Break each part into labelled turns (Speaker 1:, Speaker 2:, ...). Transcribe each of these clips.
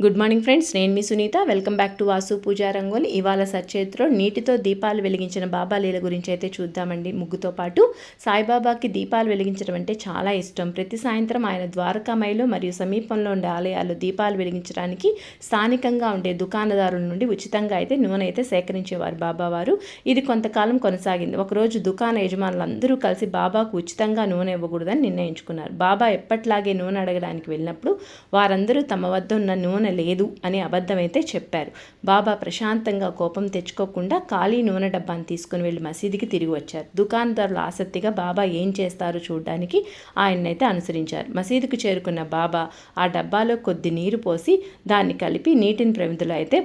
Speaker 1: Good morning friends నేను మీ Sunitha. Welcome back to Vasu Pooja Rangoli. ఇవాళ సచేత్రో నీటితో దీపాలు వెలిగించిన బాబా లీల గురించి అయితే చూద్దామండి ముగ్గుతో పాటు. సాయిబాబాకి దీపాలు వెలిగించడం అంటే చాలా ఇష్టం. ప్రతి సాయంత్రం ఆయన ద్వారకామయిలో మరియు సమీపంలో ఉండే ఆలయాల్లో దీపాలు వెలిగించడానికి స్థానికంగా ఉండే దుకాణదారుల నుండి ఉచితంగా అయితే నూనె అయితే సేకరించేవారు బాబావారు. ఇది కొంతకాలం కొనసాగింది. ఒకరోజు దుకాణ యజమానులందరూ కలిసి బాబాకు ఉచితంగా నూనె ఇవ్వకూడదని నిర్ణయించుకున్నారు. బాబా ఎప్పట్లాగే నూనె అడగడానికి వెళ్ళినప్పుడు వారందరూ తమ వద్ద ఉన్న నూనె నూనె లేదు అనే అబద్ధమైతే చెప్పారు. బాబా ప్రశాంతంగా కోపం తెచ్చుకోకుండా ఖాళీ నూనె డబ్బాను తీసుకుని వెళ్ళి మసీదుకి తిరిగి వచ్చారు. దుకాణదారులు ఆసక్తిగా బాబా ఏం చేస్తారో చూడడానికి ఆయన్నైతే అనుసరించారు. మసీదుకు చేరుకున్న బాబా ఆ డబ్బాలో కొద్ది నీరు పోసి దాన్ని కలిపి నీటిని ప్రమిదలు అయితే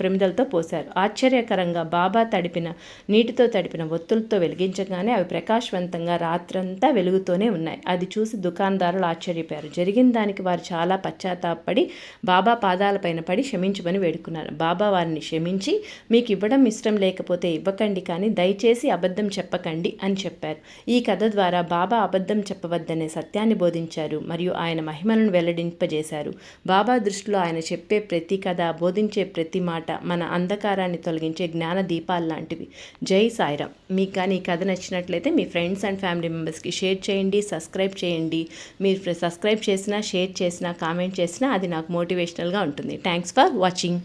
Speaker 1: ప్రమిదలతో పోశారు. ఆశ్చర్యకరంగా బాబా తడిపిన నీటితో తడిపిన ఒత్తులతో వెలిగించగానే అవి ప్రకాశవంతంగా రాత్రంతా వెలుగుతూనే ఉన్నాయి. అది చూసి దుకాణదారులు ఆశ్చర్యపోయారు. జరిగిన దానికి వారు చాలా పశ్చాత్తాపడి బాబా బాబా పాదాలపైన పడి క్షమించమని వేడుకున్నారు. బాబా వారిని క్షమించి మీకు ఇవ్వడం ఇష్టం లేకపోతే ఇవ్వకండి కానీ దయచేసి అబద్ధం చెప్పకండి అని చెప్పారు. ఈ కథ ద్వారా బాబా అబద్ధం చెప్పవద్దనే సత్యాన్ని బోధించారు మరియు ఆయన మహిమలను వెల్లడింపజేశారు. బాబా దృష్టిలో ఆయన చెప్పే ప్రతి కథ బోధించే ప్రతి మాట మన అంధకారాన్ని తొలగించే జ్ఞాన దీపాలు లాంటివి. జై సాయిరామ్ మీకు కానీ ఈ కథ నచ్చినట్లయితే మీ ఫ్రెండ్స్ అండ్ ఫ్యామిలీ మెంబర్స్కి షేర్ చేయండి సబ్స్క్రైబ్ చేయండి. మీరు సబ్స్క్రైబ్ చేసినా షేర్ చేసినా కామెంట్ చేసినా అది నాకు మోటివేషన్ ప్రొఫెషనల్గా ఉంటుంది. Thanks for watching